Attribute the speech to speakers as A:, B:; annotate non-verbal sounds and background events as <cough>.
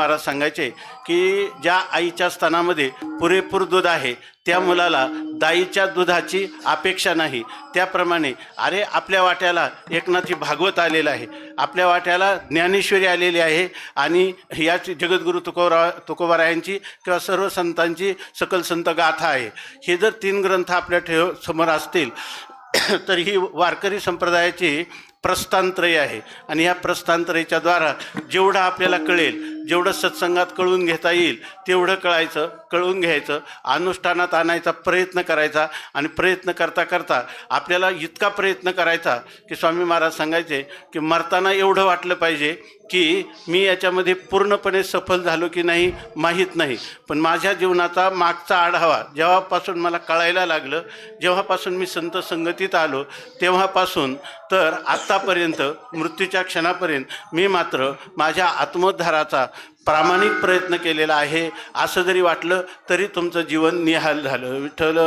A: महाराज सांगायचे की ज्या आईच्या स्तनामध्ये पुरेपूर दूध आहे त्या मुलाला दाईच्या दुधाची अपेक्षा नाही. त्याप्रमाणे अरे आपल्या वाट्याला एकनाथी भागवत आलेलं आहे. आपल्या वाट्याला ज्ञानेश्वरी आलेली आहे आणि याची जगद्गुरू तुकोबरा तुकोबारायांची किंवा सर्व संतांची सकल संत गाथा आहे. हे जर तीन ग्रंथ आपल्या ठेव समोर असतील <coughs> तर ही वारकरी संप्रदायाची प्रस्थानत्रय आहे. आणि ह्या प्रस्थानत्रयीच्या द्वारा जेवढं आपल्याला कळेल जेवढं सत्संगात कळून घेता येईल तेवढं कळायचं कळून घ्यायचं अनुष्ठानात आणायचा प्रयत्न करायचा आणि प्रयत्न करता करता आपल्याला इतका प्रयत्न करायचा की स्वामी महाराज सांगायचे की मरताना एवढं वाटलं पाहिजे की मी याच्यामध्ये पूर्णपणे सफल झालो की नाही माहीत नाही. पण माझ्या जीवनाचा मागचा आढावा जेव्हापासून मला कळायला लागलं जेव्हापासून मी संत संगतीत आलो तेव्हापासून तर आत्तापर्यंत मृत्यूच्या क्षणापर्यंत मी मात्र माझ्या आत्मोद्धाराचा प्रामाणिक प्रयत्न केलेला आहे. असं जरी वाटलं तरी तुमचं जीवन निहाल झालं. विठ्ठल